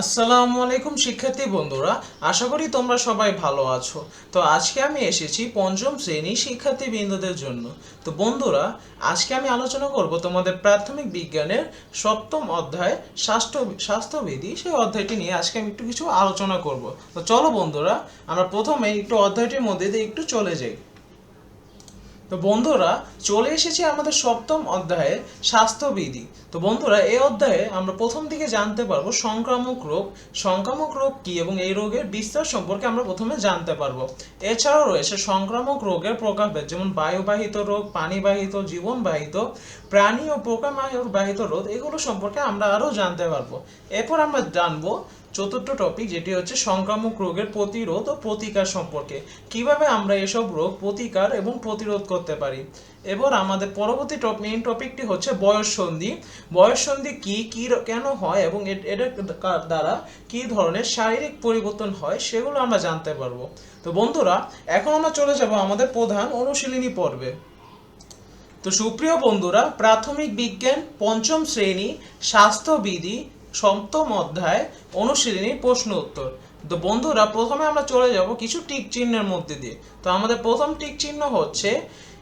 আসসালামু আলাইকুম শিক্ষার্থী বন্ধুরা, আশা করি তোমরা সবাই ভালো আছো। তো আজকে আমি এসেছি পঞ্চম শ্রেণি শিক্ষার্থী বৃন্দদের জন্য। তো বন্ধুরা, আজকে আমি আলোচনা করব তোমাদের প্রাথমিক বিজ্ঞানের সপ্তম অধ্যায় স্বাস্থ্য স্বাস্থ্যবিধি। সেই অধ্যায়টি নিয়ে আজকে আমি একটু কিছু আলোচনা করব। তো চলো বন্ধুরা, আমরা প্রথমে একটু অধ্যায়টির মধ্যে দিয়ে একটু চলে যাই। তো বন্ধুরা, চলে এসেছি আমাদের সপ্তম অধ্যায়ে স্বাস্থ্যবিধি। তো বন্ধুরা, এই অধ্যায়ে আমরা প্রথম দিকে জানতে পারব সংক্রামক রোগ সংক্রামক রোগ কি এবং এই রোগের বিস্তার সম্পর্কে আমরা প্রথমে জানতে পারব। এছাড়াও রয়েছে সংক্রামক রোগের প্রকারভেদ, যেমন বায়ুবাহিত রোগ, পানিবাহিত, জীবনবাহিত, প্রাণী ও পোকাবাহিত রোগ, এগুলো সম্পর্কে আমরা আরও জানতে পারব। এরপর আমরা জানব চতুর্থ টপিক যেটি হচ্ছে সংক্রামক রোগের প্রতিরোধ ও প্রতিকার সম্পর্কে। কীভাবে আমরা এসব রোগ প্রতিকার এবং প্রতিরোধ করতে পারি? এবার আমাদের পরবর্তী টপ মেইন টপিকটি হচ্ছে বয়ঃসন্ধি বয়ঃসন্ধি কি কি কেন হয় এবং এটার দ্বারা কি ধরনের শারীরিক পরিবর্তন হয় সেগুলো আমরা জানতে পারব। তো বন্ধুরা, এখন আমরা চলে যাব আমাদের প্রধান অনুশীলনী পর্বে। তো সুপ্রিয় বন্ধুরা, প্রাথমিক বিজ্ঞান পঞ্চম শ্রেণি, স্বাস্থ্যবিধি সপ্তম অধ্যায়, অনুশীলনী, প্রশ্ন উত্তর। তো বন্ধুরা, প্রথমে আমরা চলে যাব কিছু টিক চিহ্নের মধ্যে দিয়ে। তো আমাদের প্রথম টিক চিহ্ন হচ্ছে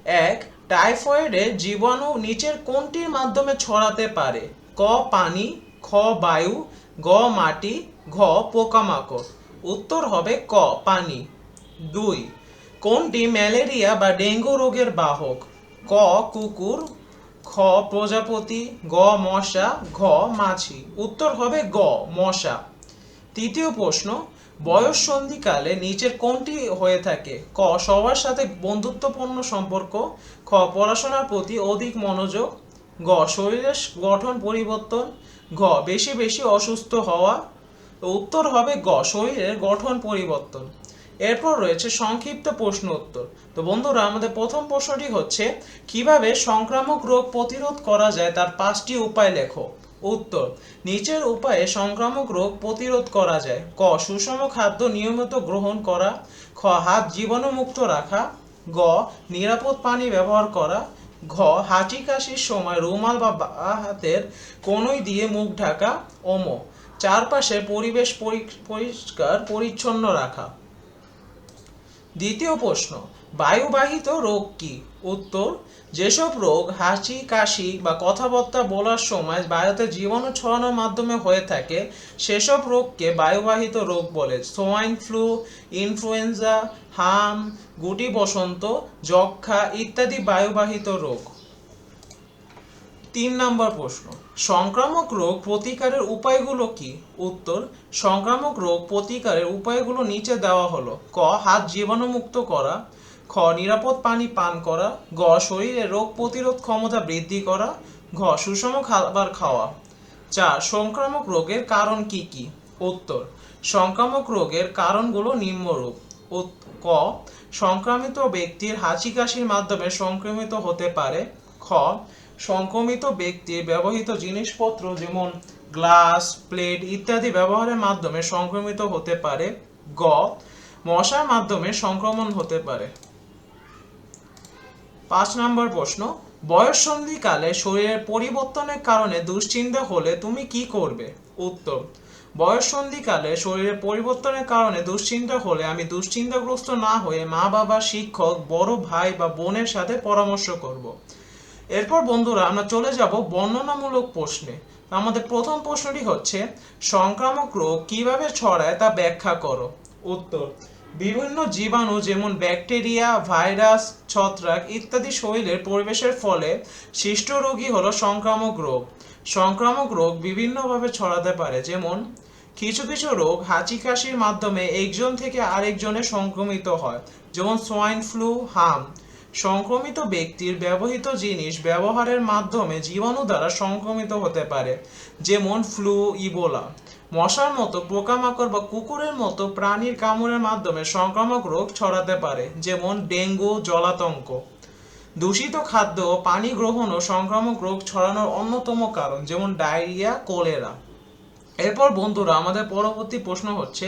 এক টাইফয়েডের জীবাণু নিচের কোনটির মাধ্যমে ছড়াতে পারে? ক, পানি, খ, বায়ু, গ, মাটি, ঘ, পোকামাকড়। উত্তর হবে ক, পানি। দুই, কোনটি ম্যালেরিয়া বা ডেঙ্গু রোগের বাহক? ক, কুকুর খ, প্রজাপতি, গ, মশা, ঘ মাছি উত্তর হবে গ, মশা। তৃতীয় প্রশ্ন, বয়স সন্ধিকালে নিচের কোনটি হয়ে থাকে? ক, সবার সাথে বন্ধুত্বপূর্ণ সম্পর্ক। খ, পড়াশোনার প্রতি অধিক মনোযোগ। গ, শরীরের গঠন পরিবর্তন। ঘ, বেশি বেশি অসুস্থ হওয়া। উত্তর হবে গ, শরীরের গঠন পরিবর্তন। এরপর রয়েছে সংক্ষিপ্ত প্রশ্ন উত্তর। তো বন্ধুরা, আমাদের প্রথম প্রশ্নটি হচ্ছে, কীভাবে সংক্রামক রোগ প্রতিরোধ করা যায় তার পাঁচটি উপায় লেখো। উত্তর, নিচের উপায়ে সংক্রামক রোগ প্রতিরোধ করা যায়। ক, সুষম খাদ্য নিয়মিত গ্রহণ করা। খ, হাত জীবাণুমুক্ত রাখা। গ, নিরাপদ পানি ব্যবহার করা। ঘ, হাঁচি কাশির সময় রুমাল বা হাতের কনুই দিয়ে মুখ ঢাকা। ওম, চারপাশে পরিবেশ পরি- পরিষ্কার, পরিচ্ছন্ন রাখা। দ্বিতীয় প্রশ্ন, বায়ুবাহিত রোগ কি? উত্তর, যেসব রোগ হাসি, কাশি বা কথাবার্তা বলার সময় বায়ুতে জীবাণু ছড়ানোর মাধ্যমে হয়ে থাকে, সেসব রোগকে বায়ুবাহিত রোগ বলে। সোয়াইন ফ্লু ইনফ্লুয়েঞ্জা হাম, গুটি বসন্ত যক্ষা ইত্যাদি বায়ুবাহিত রোগ। তিন নম্বর প্রশ্ন, সংক্রামক রোগ প্রতিকারের উপায়গুলো কি? উত্তর, সংক্রামক রোগ প্রতিকারের উপায়গুলো নিচে দেওয়া হলো। ক, হাত জীবাণুমুক্ত করা। খ, নিরাপদ পানি পান করা। গ শরীরে রোগ প্রতিরোধ ক্ষমতা বৃদ্ধি করা। ঘ, সুষম খাবার খাওয়া। চার, সংক্রামক রোগের কারণ কি কি? উত্তর, সংক্রামক রোগের কারণগুলো নিম্নরূপ। ক, সংক্রামিত ব্যক্তির হাঁচি কাশির মাধ্যমে সংক্রমিত হতে পারে। খ সংক্রমিত ব্যক্তির ব্যবহৃত জিনিসপত্র যেমন গ্লাস, প্লেট ইত্যাদি ব্যবহারের মাধ্যমে সংক্রমিত হতে পারে, গ, মশার মাধ্যমে সংক্রমণ হতে পারে। পাঁচ নম্বর প্রশ্ন বয়ঃসন্ধিকালে শরীরের পরিবর্তনের কারণে দুশ্চিন্তা হলে তুমি কি করবে? উত্তর বয়ঃসন্ধিকালে শরীরের পরিবর্তনের কারণে দুশ্চিন্তা হলে আমি দুশ্চিন্তাগ্রস্ত না হয়ে মা বাবা শিক্ষক, বড় ভাই বা বোনের সাথে পরামর্শ করব। এরপর বন্ধুরা আমরা চলে যাব বর্ণনামূলক প্রশ্নে। আমাদের প্রথম প্রশ্নটি হচ্ছে, সংক্রামক রোগ কীভাবে ছড়ায় তা ব্যাখ্যা করো। উত্তর, বিভিন্ন জীবাণু যেমন ব্যাকটেরিয়া, ভাইরাস, ছত্রাক ইত্যাদি শরীরের পরিবেশের ফলে সৃষ্ট রোগই হলো সংক্রামক রোগ। সংক্রামক রোগ বিভিন্নভাবে ছড়াতে পারে, যেমন কিছু কিছু রোগ হাঁচি কাশির মাধ্যমে একজন থেকে আরেকজনে সংক্রমিত হয়, যেমন সোয়াইন ফ্লু হাম। সংক্রমিত ব্যক্তির ব্যবহৃত জিনিস ব্যবহারের মাধ্যমে জীবাণু দ্বারা সংক্রমিত হতে পারে, যেমন ফ্লু, ইবোলা। মশার মতো পোকামাকড় বা কুকুরের মতো প্রাণীর কামড়ের মাধ্যমে সংক্রামক রোগ ছড়াতে পারে, যেমন ডেঙ্গু, জলাতঙ্ক। দূষিত খাদ্য ও পানি গ্রহণ ও সংক্রামক রোগ ছড়ানোর অন্যতম কারণ, যেমন ডায়রিয়া, কোলেরা। এরপর বন্ধুরা, আমাদের পরবর্তী প্রশ্ন হচ্ছে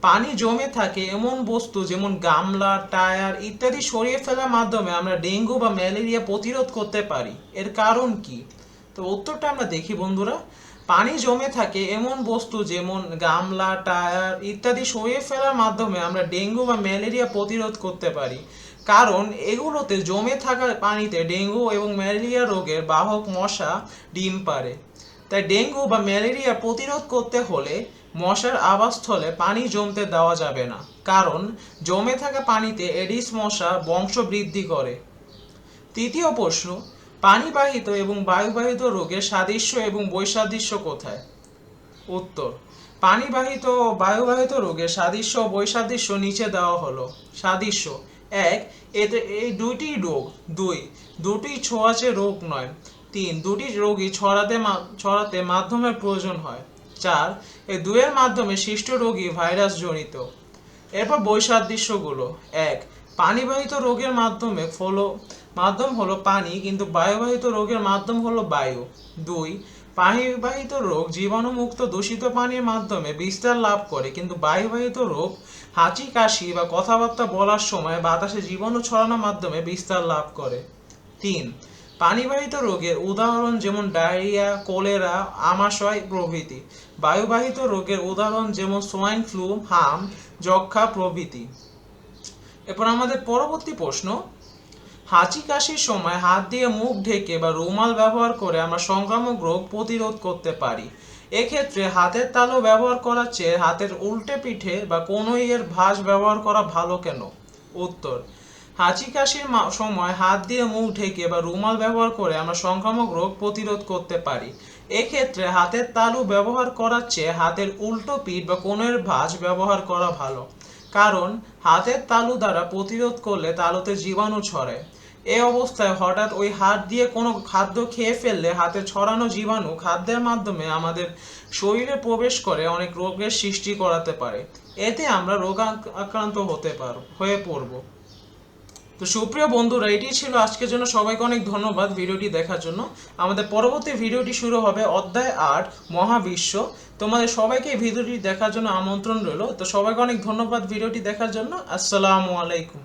পানি জমে থাকে এমন বস্তু যেমন গামলা, টায়ার ইত্যাদি সরিয়ে ফেলার মাধ্যমে আমরা ডেঙ্গু বা ম্যালেরিয়া প্রতিরোধ করতে পারি। এর কারণ কি? তো উত্তরটা আমরা দেখি বন্ধুরা। পানি জমে থাকে এমন বস্তু যেমন গামলা, টায়ার ইত্যাদি সরিয়ে ফেলার মাধ্যমে আমরা ডেঙ্গু বা ম্যালেরিয়া প্রতিরোধ করতে পারি। কারণ এগুলোতে জমে থাকা পানিতে ডেঙ্গু এবং ম্যালেরিয়া রোগের বাহক মশা, ডিম পারে। তাই ডেঙ্গু বা ম্যালেরিয়া প্রতিরোধ করতে হলে মশার আবাসস্থলে পানি জমতে দেওয়া যাবে না, কারণ জমে থাকা পানিতে এডিস মশা বংশ বৃদ্ধি করে। তৃতীয় প্রশ্ন, পানিবাহিত এবং বায়ুবাহিত রোগের সাদৃশ্য এবং বৈসাদৃশ্য কোথায়? উত্তর, পানিবাহিত ও বায়ুবাহিত রোগের সাদৃশ্য ও বৈসাদৃশ্য নিচে দেওয়া হলো। সাদৃশ্য, এক, এতে এই দুইটি রোগ, দুই, দুটি ছোঁয়াচে রোগ নয়, তিন, দুটি রোগী ছড়াতে ছড়াতে মাধ্যমের প্রয়োজন হয়। চার এই দুয়ের মাধ্যমে সৃষ্ট রোগী ভাইরাস জনিত। এরপর বৈসাদৃশ্যগুলো। এক, পানিবাহিত রোগের মাধ্যমে হলো মাধ্যম হলো পানি, কিন্তু বায়ুবাহিত রোগের মাধ্যম হলো বায়ু। দুই, পানিবাহিত রোগ জীবাণুমুক্ত দূষিত পানির মাধ্যমে বিস্তার লাভ করে, কিন্তু বায়ুবাহিত রোগ হাঁচি, কাশি বা কথাবার্তা বলার সময় বাতাসে জীবাণু ছড়ানোর মাধ্যমে বিস্তার লাভ করে। তিন পানিবাহিত রোগের উদাহরণ যেমন ডায়রিয়া, কোলেরা, আমাশয় প্রভৃতি। বায়ুবাহিত রোগের উদাহরণ যেমন সোয়াইন ফ্লু হাম যক্ষা প্রভৃতি। এরপর আমাদের পরবর্তী প্রশ্ন, হাঁচি কাশির সময় হাত দিয়ে মুখ ঢেকে বা রুমাল ব্যবহার করে আমরা সংক্রামক রোগ প্রতিরোধ করতে পারি। এক্ষেত্রে হাতের তালু ব্যবহার করার চেয়ে হাতের উল্টে পিঠে বা কনুইয়ের ভাঁজ ব্যবহার করা ভালো কেন? উত্তর হাঁচি কাশির সময় হাত দিয়ে মুখ ঢেকে বা রুমাল ব্যবহার করে আমরা সংক্রামক রোগ প্রতিরোধ করতে পারি। এক্ষেত্রে হাতের তালু ব্যবহার করার চেয়ে হাতের উল্টো পিঠ বা কোণের ভাঁজ ব্যবহার করা ভালো। কারণ হাতের তালু দ্বারা প্রতিরোধ করলে তালুতে জীবাণু ছড়ায়। এ অবস্থায় হঠাৎ ওই হাত দিয়ে কোনো খাদ্য খেয়ে ফেললে হাতে ছড়ানো জীবাণু খাদ্যের মাধ্যমে আমাদের শরীরে প্রবেশ করে অনেক রোগের সৃষ্টি করাতে পারে। এতে আমরা রোগাক- আক্রান্ত হতে পারব হয়ে পড়ব। তো সুপ্রিয় বন্ধুরা, এটি ছিল আজকের জন্য। সবাইকে অনেক ধন্যবাদ ভিডিওটি দেখার জন্য। আমাদের পরবর্তী ভিডিওটি শুরু হবে অধ্যায় আট, মহাবিশ্ব। তোমাদের সবাইকে এই ভিডিওটি দেখার জন্য আমন্ত্রণ রইল। তো সবাইকে অনেক ধন্যবাদ ভিডিওটি দেখার জন্য। আসসালামু আলাইকুম।